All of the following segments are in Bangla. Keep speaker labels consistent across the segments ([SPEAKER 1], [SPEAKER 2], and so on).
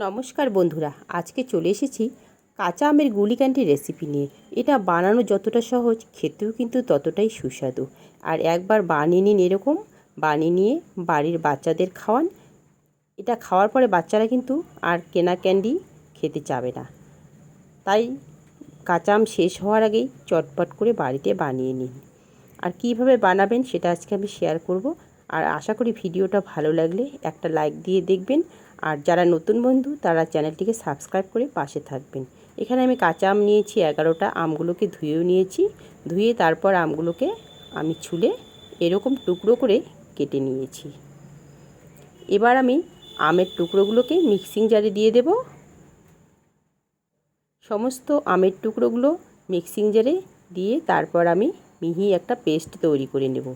[SPEAKER 1] নমস্কার বন্ধুরা, আজকে চলে এসেছি কাঁচা আমের গুলি ক্যান্ডি রেসিপি নিয়ে। এটা বানানো যতটা সহজ, খেতেও কিন্তু ততটাই সুস্বাদু। আর একবার বানিয়ে নিন এরকম, বানিয়ে নিয়ে বাড়ির বাচ্চাদের খাওয়ান। এটা খাওয়ার পরে বাচ্চারা কিন্তু আর কেনা ক্যান্ডি খেতে চাবে না। তাই কাঁচা আম শেষ হওয়ার আগেই চটপট করে বাড়িতে বানিয়ে নিন। আর কীভাবে বানাবেন সেটা আজকে আমি শেয়ার করব। আর আশা করি ভিডিওটা ভালো লাগলে একটা লাইক দিয়ে দেখবেন। আর যারা নতুন বন্ধু, তারা চ্যানেলটিকে সাবস্ক্রাইব করে পাশে থাকবেন। এখানে আমি কাঁচা আম নিয়েছি, এগারোটা আমগুলোকে ধুয়েও নিয়েছি। ধুয়ে তারপর আমগুলোকে আমি ছুলে এরকম টুকরো করে কেটে নিয়েছি। এবার আমি আমের টুকরোগুলোকে মিক্সিং জারে দিয়ে দেব। সমস্ত আমের টুকরোগুলো মিক্সিং জারে দিয়ে তারপর আমি মিহি একটা পেস্ট তৈরি করে নেব।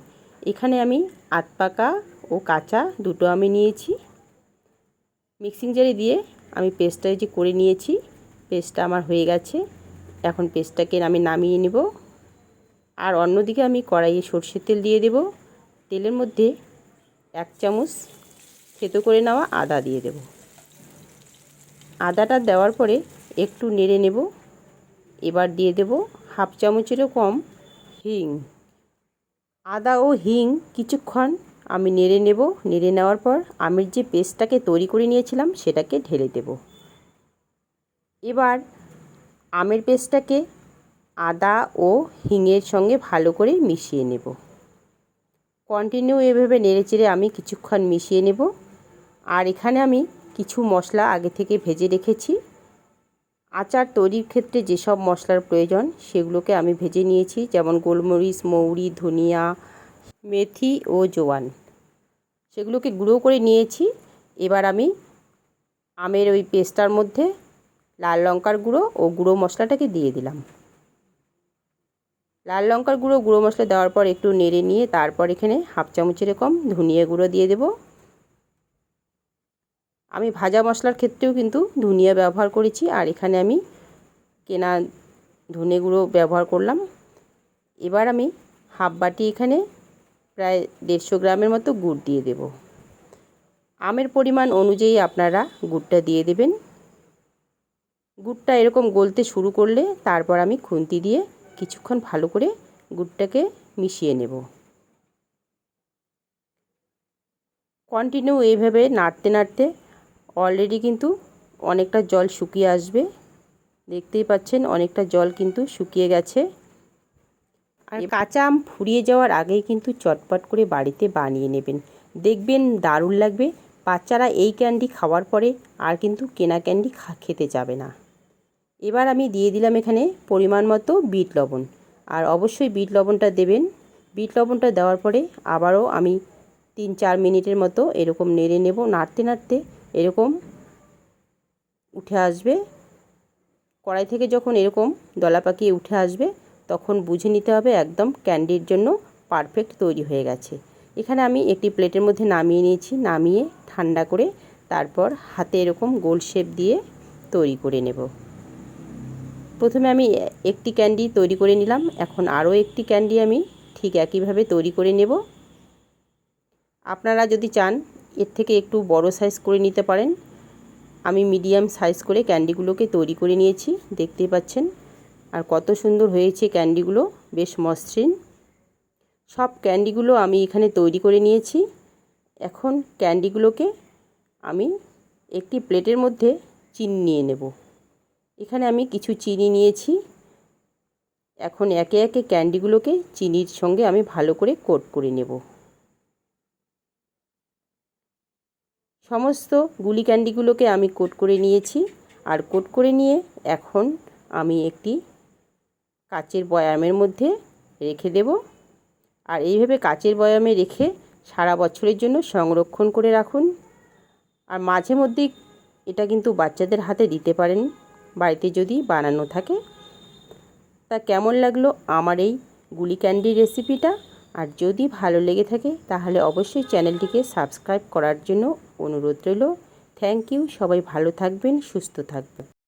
[SPEAKER 1] এখানে আমি আট পাকা ও কাঁচা দুটো আমি নিয়েছি। মিক্সিং জারে দিয়ে আমি পেস্টটা যে করে নিয়েছি, পেস্টটা আমার হয়ে গেছে। এখন পেস্টটাকে আমি নামিয়ে নেব। আর অন্যদিকে আমি কড়াইয়ে সর্ষের তেল দিয়ে দেব। তেলের মধ্যে এক চামচ থেতো করে নেওয়া আদা দিয়ে দেব। আদাটা দেওয়ার পরে একটু নেড়ে নেব। এবার দিয়ে দেব হাফ চামচেরও কম হিং। আদা ও হিং কিছুক্ষণ আমি নেড়ে নেব। নেড়ে নেওয়ার পর আমের যে পেস্টটাকে তৈরি করে নিয়েছিলাম, সেটাকে ঢেলে দেব। এবার আমের পেস্টটাকে আদা ও হিঙের সঙ্গে ভালো করে মিশিয়ে নেব। কন্টিনিউ এভাবে নেড়েচেড়ে আমি কিছুক্ষণ মিশিয়ে নেব। আর এখানে আমি কিছু মশলা আগে থেকে ভেজে রেখেছি। আচার তৈরির ক্ষেত্রে যেসব মশলার প্রয়োজন, সেগুলোকে আমি ভেজে নিয়েছি, যেমন গোলমরিচ, মৌরি, ধনিয়া, মেথি ও জোয়ান। সেগুলোকে গুঁড়ো করে নিয়েছি। এবার আমি আমের ওই পেস্টটার মধ্যে লাল লঙ্কার গুঁড়ো ও গুঁড়ো মশলাটাকে দিয়ে দিলাম। লাল লঙ্কার গুঁড়ো গুঁড়ো মশলা দেওয়ার পর একটু নেড়ে নিয়ে তারপর এখানে হাফ চামচ এরকম ধনিয়া গুঁড়ো দিয়ে দেব। আমি ভাজা মশলার ক্ষেত্রেও কিন্তু ধনিয়া ব্যবহার করেছি, আর এখানে আমি কেনা ধনে গুঁড়ো ব্যবহার করলাম। এবার আমি হাফ বাটি এখানে প্রায় দেড়শো গ্রামের মতো গুড় দিয়ে দেব। আমের পরিমাণ অনুযায়ী আপনারা গুড়টা দিয়ে দেবেন। গুড়টা এরকম গলতে শুরু করলে তারপর আমি খুন্তি দিয়ে কিছুক্ষণ ভালো করে গুড়টাকে মিশিয়ে নেব। কন্টিনিউ এইভাবে নাড়তে নাড়তে অলরেডি কিন্তু অনেকটা জল শুকিয়ে আসবে। দেখতেই পাচ্ছেন অনেকটা জল কিন্তু শুকিয়ে গেছে। আর কাঁচা আম ফুরিয়ে যাওয়ার আগেই কিন্তু চটপট করে বাড়িতে বানিয়ে নেবেন। দেখবেন দারুণ লাগবে। বাচ্চারা এই ক্যান্ডি খাওয়ার পরে আর কিন্তু কেনা ক্যান্ডি খেতে যাবে না। এবার আমি দিয়ে দিলাম এখানে পরিমাণ মতো বিট লবণ। আর অবশ্যই বিট লবণটা দেবেন। বিট লবণটা দেওয়ার পরে আবারও আমি তিন চার মিনিটের মতো এরকম নেড়ে নেব। নাড়তে নাড়তে এরকম উঠে আসবে। কড়াই থেকে যখন এরকম দলা পাকিয়ে উঠে আসবে, তখন বুঝে নিতে হবে একদম ক্যান্ডির জন্য পারফেক্ট তৈরি হয়ে গেছে। এখানে আমি একটি প্লেটের মধ্যে নামিয়ে নিয়েছি, নামিয়ে ঠান্ডা করে তারপর হাতে এরকম গোল শেপ দিয়ে তৈরি করে নেব। প্রথমে আমি একটি ক্যান্ডি তৈরি করে নিলাম, এখন আরও একটি ক্যান্ডি আমি ঠিক একইভাবে তৈরি করে নেব। আপনারা যদি চান এর থেকে একটু বড় সাইজ করে নিতে পারেন। আমি মিডিয়াম সাইজ করে ক্যান্ডিগুলোকে তৈরি করে নিয়েছি, দেখতেই পাচ্ছেন। আর কত সুন্দর হয়েছে ক্যান্ডিগুলো বেশ মসৃণ। সব ক্যান্ডিগুলো আমি এখানে তৈরি করে নিয়েছি। এখন ক্যান্ডিগুলোকে আমি একটি প্লেটের মধ্যে চিনি নিয়ে নেব। এখানে আমি কিছু চিনি নিয়েছি। এখন একে একে ক্যান্ডিগুলোকে চিনির সঙ্গে আমি ভালো করে কোট করে নেব। সমস্ত গুলি ক্যান্ডিগুলোকে আমি কোট করে নিয়েছি। আর কোট করে নিয়ে এখন আমি একটি কাচের বয়ামের মধ্যে রেখে দেব। আর এইভাবে কাচের বয়ামে রেখে সারা বছরের জন্য সংরক্ষণ করে রাখুন। আর মাঝে মধ্যেই এটা কিন্তু বাচ্চাদের হাতে দিতে পারেন। বাড়িতে যদি বানানো থাকে। তা কেমন লাগল আমার এই গুলি ক্যান্ডির রেসিপিটা আর যদি ভালো লেগে থাকে তাহলে অবশ্যই চ্যানেলটিকে সাবস্ক্রাইব করার জন্য অনুরোধ রইল। থ্যাংক ইউ সবাই ভালো থাকবেন সুস্থ থাকবেন।